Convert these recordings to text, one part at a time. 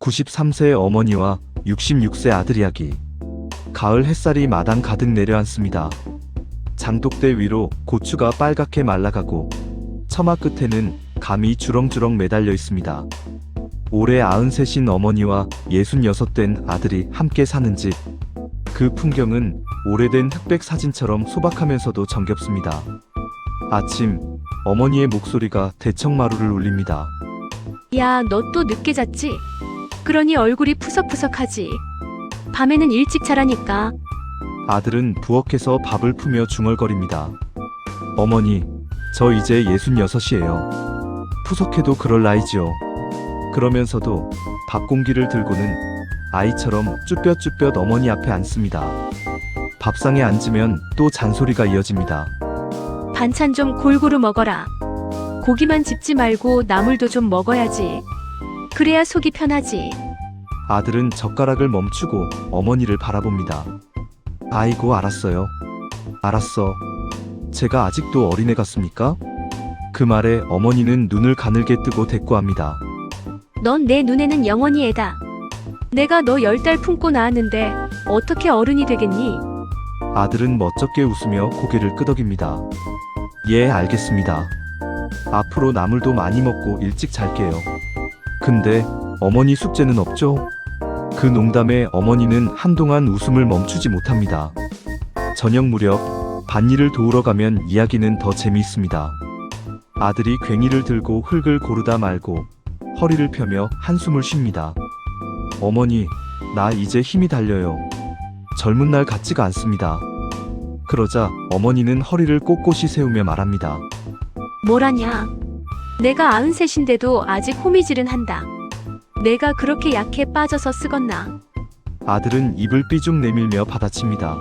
93세 어머니와 66세 아들 이야기. 가을 햇살이 마당 가득 내려앉습니다. 장독대 위로 고추가 빨갛게 말라가고 처마 끝에는 감이 주렁주렁 매달려 있습니다. 올해 93인 어머니와 66된 아들이 함께 사는 집. 그 풍경은 오래된 흑백 사진처럼 소박하면서도 정겹습니다. 아침, 어머니의 목소리가 대청마루를 울립니다. 야, 너 또 늦게 잤지? 그러니 얼굴이 푸석푸석하지. 밤에는 일찍 자라니까. 아들은 부엌에서 밥을 푸며 중얼거립니다. 어머니, 저 이제 66이에요. 푸석해도 그럴 나이지요. 그러면서도 밥 공기를 들고는 아이처럼 쭈뼛쭈뼛 어머니 앞에 앉습니다. 밥상에 앉으면 또 잔소리가 이어집니다. 반찬 좀 골고루 먹어라. 고기만 집지 말고 나물도 좀 먹어야지. 그래야 속이 편하지. 아들은 젓가락을 멈추고 어머니를 바라봅니다. 아이고, 알았어요. 알았어. 제가 아직도 어린애 같습니까? 그 말에 어머니는 눈을 가늘게 뜨고 대꾸합니다. 넌 내 눈에는 영원히 애다. 내가 너 열 달 품고 낳았는데 어떻게 어른이 되겠니? 아들은 멋쩍게 웃으며 고개를 끄덕입니다. 예, 알겠습니다. 앞으로 나물도 많이 먹고 일찍 잘게요. 근데 어머니 숙제는 없죠? 그 농담에 어머니는 한동안 웃음을 멈추지 못합니다. 저녁 무렵 밭일을 도우러 가면 이야기는 더 재미있습니다. 아들이 괭이를 들고 흙을 고르다 말고 허리를 펴며 한숨을 쉽니다. 어머니, 나 이제 힘이 달려요. 젊은 날 같지가 않습니다. 그러자 어머니는 허리를 꼿꼿이 세우며 말합니다. 뭐라냐? 내가 아흔셋인데도 아직 호미질은 한다. 내가 그렇게 약해 빠져서 쓰겄나? 아들은 입을 삐죽 내밀며 받아칩니다.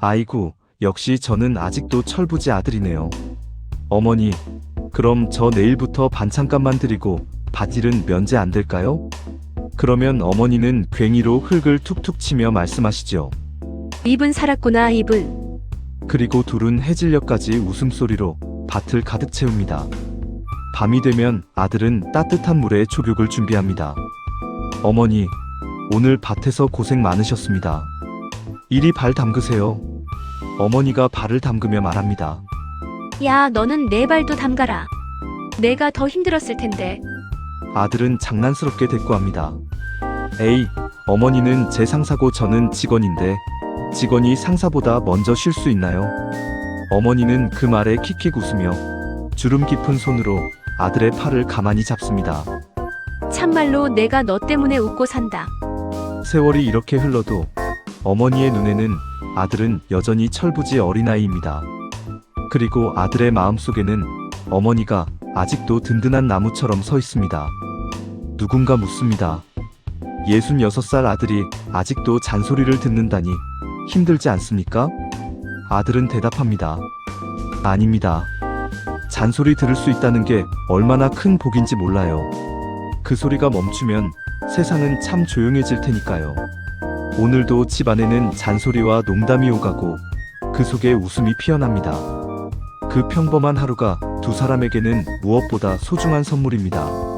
아이고, 역시 저는 아직도 철부지 아들이네요. 어머니, 그럼 저 내일부터 반찬값만 드리고 밭일은 면제 안 될까요? 그러면 어머니는 괭이로 흙을 툭툭 치며 말씀하시죠. 입은 살았구나, 입은. 그리고 둘은 해질녘까지 웃음소리로 밭을 가득 채웁니다. 밤이 되면 아들은 따뜻한 물에 족욕을 준비합니다. 어머니, 오늘 밭에서 고생 많으셨습니다. 이리 발 담그세요. 어머니가 발을 담그며 말합니다. 야, 너는 내 발도 담가라. 내가 더 힘들었을 텐데. 아들은 장난스럽게 대꾸합니다. 에이, 어머니는 제 상사고 저는 직원인데 직원이 상사보다 먼저 쉴 수 있나요? 어머니는 그 말에 킥킥 웃으며 주름 깊은 손으로 아들의 팔을 가만히 잡습니다. 참말로 내가 너 때문에 웃고 산다. 세월이 이렇게 흘러도 어머니의 눈에는 아들은 여전히 철부지 어린아이입니다. 그리고 아들의 마음속에는 어머니가 아직도 든든한 나무처럼 서 있습니다. 누군가 묻습니다. 66살 아들이 아직도 잔소리를 듣는다니 힘들지 않습니까? 아들은 대답합니다. 아닙니다. 잔소리 들을 수 있다는 게 얼마나 큰 복인지 몰라요. 그 소리가 멈추면 세상은 참 조용해질 테니까요. 오늘도 집 안에는 잔소리와 농담이 오가고 그 속에 웃음이 피어납니다. 그 평범한 하루가 두 사람에게는 무엇보다 소중한 선물입니다.